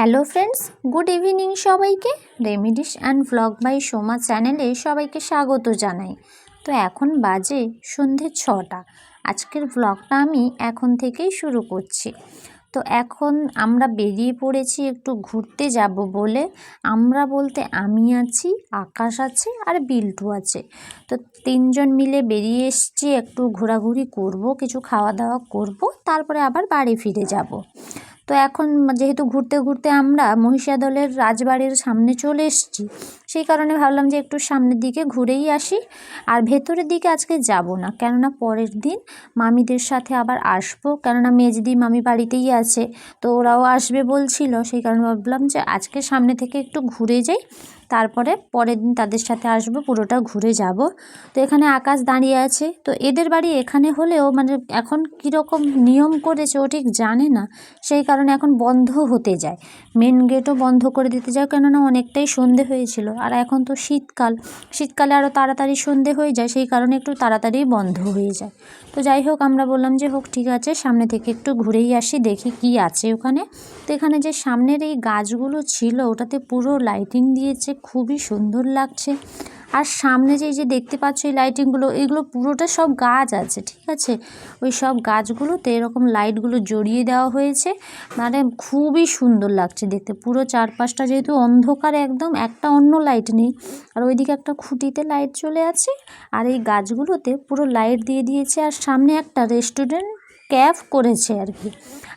Hello friends good evening সবাইকে। Remedies and vlog by Soma চ্যানেলে সবাইকে স্বাগত জানাই। তো এখন বাজে সন্ধে ছটা। আজকের ভ্লগটা আমি এখন থেকেই শুরু করছি। তো এখন আমরা বেরিয়ে পড়েছি একটু ঘুরতে যাব বলে। আমরা বলতে আমি আছি, আকাশ আছে আর বিল্টু আছে। তো তিনজন মিলে বেরিয়ে এসছি, একটু ঘোরাঘুরি করব, কিছু খাওয়া দাওয়া করব, তারপরে আবার বাড়ি ফিরে যাব। তো এখন যেহেতু ঘুরতে ঘুরতে আমরা মহিষাদলের রাজবাড়ির সামনে চলে এসেছি, সেই কারণে ভাবলাম যে একটু সামনের দিকে ঘুরেই আসি। আর ভেতরের দিকে আজকে যাব না, কেননা পরের দিন মামিদের সাথে আবার আসব। কেননা মেজদি মামি বাড়িতেই আছে, তো ওরাও আসবে বলছিল, সেই কারণে ভাবলাম যে আজকে সামনে থেকে একটু ঘুরে যাই। তারপরে পরের দিন তাদের সাথে আসব, পুরোটা ঘুরে যাব। তো এখানে আকাশ দাঁড়িয়ে আছে। তো এদের বাড়ি এখানে হলেও মানে এখন কীরকম নিয়ম করেছে ও ঠিক জানে না। সেই কারণে এখন বন্ধ হতে যায়। মেন গেটও বন্ধ করে দিতে যায় কেননা অনেকটাই সন্ধে হয়েছিল। আর এখন তো শীতকাল। শীতকালে আরও তাড়াতাড়ি সন্ধে হয়ে যায়, সেই কারণে একটু তাড়াতাড়ি বন্ধ হয়ে যায়। তো যাই হোক, আমরা বললাম যে হোক, ঠিক আছে, সামনে থেকে একটু ঘুরেই আসি, দেখি কি আছে ওখানে। তো এখানে যে সামনের এই গাছগুলো ছিল, ওটাতে পুরো লাইটিং দিয়েছে খুবই সুন্দর লাগছে। আর সামনে যে যে দেখতে পাচ্ছ এই লাইটিংগুলো এগুলো পুরোটা সব গাছ আছে, ঠিক আছে? ওই সব গাছগুলোতে এরকম লাইটগুলো জড়িয়ে দেওয়া হয়েছে। মানে খুবই সুন্দর লাগছে দেখতে। পুরো চারপাশটা যেহেতু অন্ধকার একদম, একটা অন্য লাইট নেই। আর ওইদিকে একটা খুঁটিতে লাইট চলে আছে। আর এই গাছগুলোতে পুরো লাইট দিয়ে দিয়েছে। আর সামনে একটা রেস্টুরেন্ট ক্যাফ করেছে আর কি।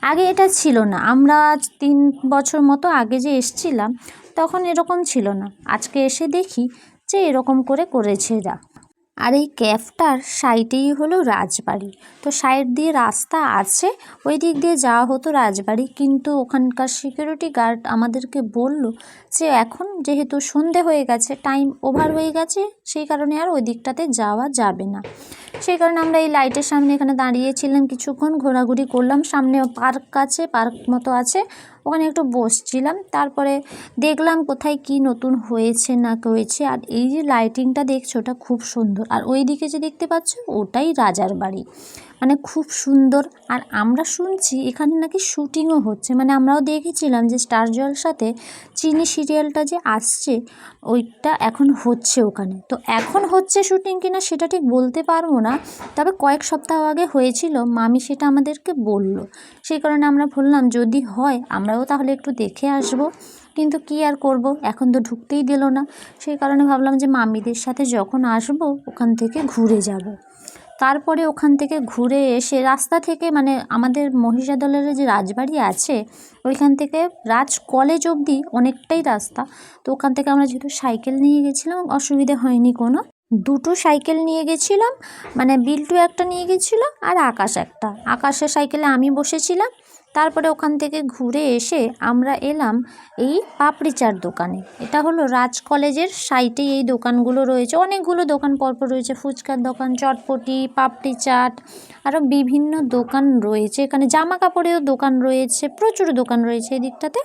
আগে এটা ছিল না। আমরা তিন বছর মতো আগে যে এসছিলাম তখন এরকম ছিল না। আজকে এসে দেখি যে এরকম করে করেছে এরা। আর এই ক্যাফটার সাইডেই হলো রাজবাড়ি। তো সাইড দিয়ে রাস্তা আছে, ওই দিক দিয়ে যাওয়া হতো রাজবাড়ি। কিন্তু ওখানকার সিকিউরিটি গার্ড আমাদেরকে বলল যে এখন যেহেতু সন্ধে হয়ে গেছে টাইম ওভার হয়ে গেছে, সেই কারণে আর ওই দিকটাতে যাওয়া যাবে না। সেই কারণে আমরা এই লাইটের সামনে এখানে দাঁড়িয়েছিলাম, কিছুক্ষণ ঘোরাঘুরি করলাম। সামনে পার্ক আছে পার্ক মতো আছে। ওখানে একটু বসছিলাম, তারপরে দেখলাম কোথায় কি নতুন হয়েছে না হয়েছে। আর এই যে লাইটিংটা দেখছ ওটা খুব সুন্দর। আর ওই দিকে যে দেখতে পাচ্ছ ওটাই রাজার বাড়ি। মানে খুব সুন্দর। আর আমরা শুনছি এখানে নাকি শুটিংও হচ্ছে। মানে আমরাও দেখেছিলাম যে স্টার জলসাতে চিনি সিরিয়ালটা যে আসছে, ওইটা এখন হচ্ছে ওখানে। তো এখন হচ্ছে শুটিং কিনা সেটা ঠিক বলতে পারব না। তবে কয়েক সপ্তাহ আগে হয়েছিল, মামি সেটা আমাদেরকে বলল। সেই কারণে আমরা বললাম যদি হয় আমরাও তাহলে একটু দেখে আসব। কিন্তু কি আর করব? এখন তো ঢুকতেই দিল না। সেই কারণে ভাবলাম যে মামিদের সাথে যখন আসব, ওখান থেকে ঘুরে যাব। তারপরে ওখান থেকে ঘুরে এসে রাস্তা থেকে মানে আমাদের মহিষাদলের যে রাজবাড়ি আছে, ওইখান থেকে রাজ কলেজ অবধি অনেকটাই রাস্তা। তো ওখান থেকে আমরা যেহেতু সাইকেল নিয়ে গেছিলাম, অসুবিধে হয়নি কোনো। দুটো সাইকেল নিয়ে গেছিলাম মানে বিল্টু একটা নিয়ে গেছিল আর আকাশ একটা। আকাশের সাইকেলে আমি বসেছিলাম তারপরে ওখান থেকে ঘুরে এসে আমরা এলাম এই পাপড়ি চাট দোকানে। এটা হলো রাজ কলেজের সাইটেই এই দোকানগুলো রয়েছে। অনেকগুলো দোকান পরপর রয়েছে। ফুচকার দোকান, চটপটি, পাপড়ি চাট, আরও বিভিন্ন দোকান রয়েছে। এখানে জামা কাপড়েরও দোকান রয়েছে, প্রচুর দোকান রয়েছে এই দিকটাতে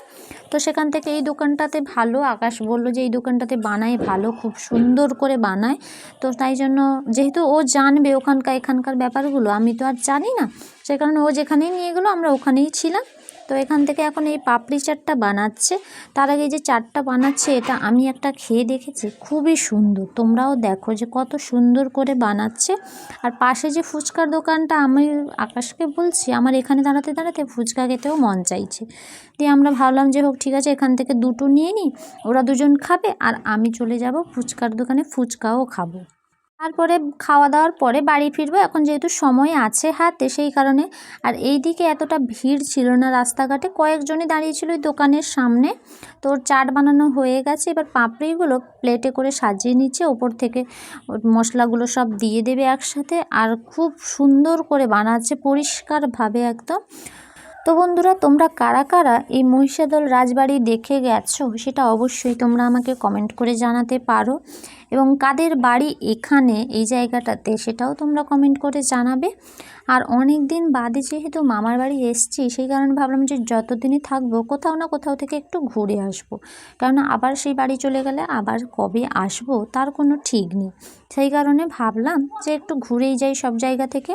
তো সেখান থেকে এই দোকানটাতে ভালো, আকাশ বলল যে এই দোকানটাতে বানায় ভালো, খুব সুন্দর করে বানায়। তো তাই জন্য যেহেতু ও জানবে ওখানকার, এখানকার ব্যাপারগুলো, আমি তো আর জানি না। সে কারণে ও যেখানেই নিয়ে গেলো, আমরা ওখানেই ছিলাম। তো এখান থেকে এখন এই পাপড়ি চাটটা বানাচ্ছে। তার আগে যে চাটটা বানাচ্ছে, এটা আমি একটা খেয়ে দেখেছি, খুবই সুন্দর। তোমরাও দেখো যে কত সুন্দর করে বানাচ্ছে। আর পাশে যে ফুচকার দোকানটা, আমি আকাশকে বলছি, আমার এখানে দাঁড়াতে দাঁড়াতে ফুচকা খেতেও মন চাইছে। দিয়ে আমরা ভাবলাম, যে হোক, ঠিক আছে, এখান থেকে দুটো নিয়ে নিই, ওরা দুজন খাবে, আর আমি চলে যাব ফুচকার দোকানে, ফুচকাও খাব। তারপরে খাওয়া দাওয়ার পরে বাড়ি ফিরবো। এখন যেহেতু সময় আছে হাতে, সেই কারণে আর এই দিকে এতটা ভিড় ছিল না রাস্তাঘাটে। কয়েকজনই দাঁড়িয়েছিল ওই দোকানের সামনে। তো ওর চাট বানানো হয়ে গেছে। এবার পাপড়িগুলো প্লেটে করে সাজিয়ে নিচ্ছে। ওপর থেকে মশলাগুলো সব দিয়ে দেবে একসাথে। আর খুব সুন্দর করে বানাচ্ছে, পরিষ্কারভাবে একদম। তো বন্ধুরা, তোমরা কারা কারা এই মহিষাদল রাজবাড়ি দেখে গেছো সেটা অবশ্যই তোমরা আমাকে কমেন্ট করে জানাতে পারো। এবং কাদের বাড়ি এখানে এই জায়গাটাতে সেটাও তোমরা কমেন্ট করে জানাবে। আর অনেক দিন বাদে যেহেতু মামার বাড়ি এসছি, সেই কারণে ভাবলাম যে যতদিনই থাকব কোথাও না কোথাও থেকে একটু ঘুরে আসব। কেননা আবার সেই বাড়ি চলে গেলে আবার কবে আসব তার কোনো ঠিক নেই। সেই কারণে ভাবলাম যে একটু ঘুরেই যাই সব জায়গা থেকে।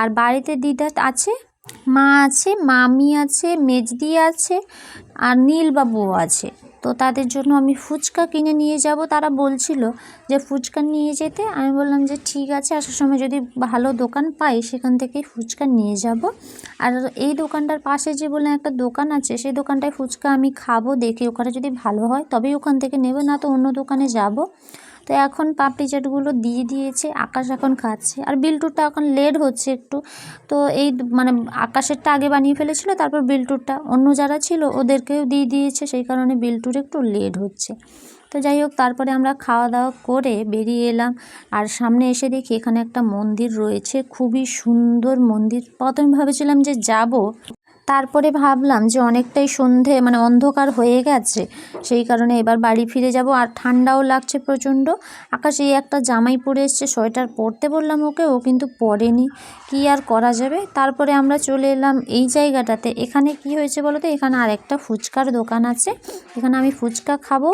আর বাড়িতে দিদা আছে? মা আছে, মামি আছে, মেজদি আছে, আর নীলবাবুও আছে। তো তাদের জন্য আমি ফুচকা কিনে নিয়ে যাব। তারা বলছিল যে ফুচকা নিয়ে যেতে। আমি বললাম যে ঠিক আছে, আসার সময় যদি ভালো দোকান পাই, সেখান থেকেই ফুচকা নিয়ে যাব। আর এই দোকানটার পাশে যে বললাম একটা দোকান আছে, সেই দোকানটায় ফুচকা আমি খাব, দেখি ওখানে যদি ভালো হয়, তবেই ওখান থেকে নেবে, না তো অন্য দোকানে যাব। তো এখন পাপড়ি চাটগুলো দিয়ে দিয়েছে, আকাশ এখন খাচ্ছে। আর বিলটুরটা এখন লেট হচ্ছে একটু। তো এই মানে আকাশেরটা আগে বানিয়ে ফেলেছিল, তারপর বিল্টুরটা অন্য যারা ছিল ওদেরকেও দিয়ে দিয়েছে, সেই কারণে বিলটুর একটু লেট হচ্ছে। তো যাই হোক, তারপরে আমরা খাওয়া দাওয়া করে বেরিয়ে এলাম। আর সামনে এসে দেখি এখানে একটা মন্দির রয়েছে, খুবই সুন্দর মন্দির। প্রথমে ভাবেছিলাম যে যাব। তারপরে ভাবলাম যে অনেকটাই সন্ধে মানে অন্ধকার হয়ে গেছে। সেই কারণে এবার বাড়ি ফিরে যাব। আর ঠান্ডাও লাগছে প্রচণ্ড। আকাশে এই একটা জামাই পরে এসছে, সোয়েটার পরতে বললাম ওকে, ও কিন্তু পরেনি। কি আর করা যাবে? তারপরে আমরা চলে এলাম এই জায়গাটাতে। এখানে কি হয়েছে বলো তো? এখানে আর একটা ফুচকার দোকান আছে। এখানে আমি ফুচকা খাব।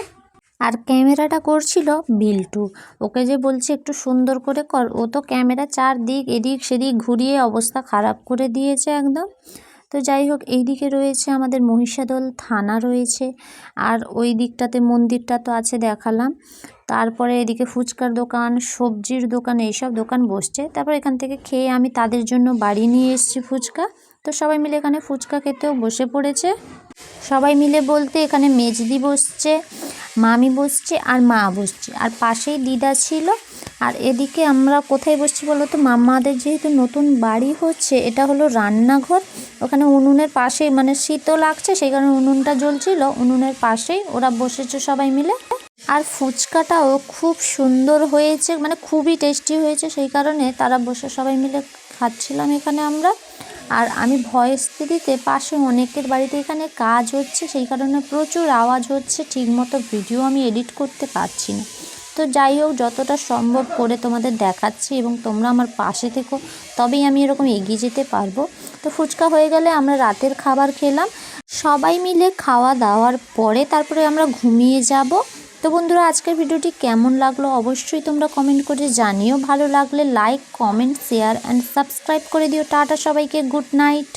আর ক্যামেরাটা করছিল বিল্টু। ওকে যে বলছি, একটু সুন্দর করে কর। ও তো ক্যামেরা চারদিক, এদিক সেদিক ঘুরিয়ে অবস্থা খারাপ করে দিয়েছে একদম। তো যাই হোক, এই দিকে রয়েছে আমাদের মহিষাদল থানা রয়েছে। আর ওই দিকটাতে মন্দিরটা তো আছে দেখালাম। তারপরে এদিকে ফুচকার দোকান, সবজির দোকান, এইসব দোকান বসছে। তারপর এখান থেকে খেয়ে আমি তাদের জন্য বাড়ি নিয়ে এসেছি ফুচকা। তো সবাই মিলে এখানে ফুচকা খেতেও বসে পড়েছে। সবাই মিলে বলতে এখানে মেজদি বসছে, মামি বসছে আর মা বসছে। আর পাশেই দিদা ছিল। আর এদিকে আমরা কোথায় বসছি বলো তো মামাদের যেহেতু নতুন বাড়ি হচ্ছে, এটা হলো রান্নাঘর। ওখানে উনুনের পাশেই মানে শীতও লাগছে, সেই কারণে উনুনটা জ্বলছিল। উনুনের পাশেই ওরা বসেছে সবাই মিলে। আর ফুচকাটাও খুব সুন্দর হয়েছে মানে খুবই টেস্টি হয়েছে, সেই কারণে তারা বসে সবাই মিলে খাচ্ছিলাম এখানে আমরা। আর আমি ভয়েস দিতে পাশে অনেকের বাড়িতে এখানে কাজ হচ্ছে, সেই কারণে প্রচুর আওয়াজ হচ্ছে, ঠিকমতো ভিডিও আমি এডিট করতে পারছি না। তো যাই হোক, যতটা সম্ভব করে তোমাদের দেখাচ্ছি এবং তোমরা আমার পাশে থেকো, তবেই আমি এরকম এগিয়ে যেতে পারব। তো ফুচকা হয়ে গেলে আমরা রাতের খাবার খেলাম। সবাই মিলে খাওয়া দাওয়ার পরে তারপরে আমরা ঘুমিয়ে যাব। তো বন্ধুরা, আজকের ভিডিওটি কেমন লাগল অবশ্যই তোমরা কমেন্ট করে জানিও। ভালো লাগলে like comment share and subscribe করে দিও। টাটা সবাইকে গুড নাইট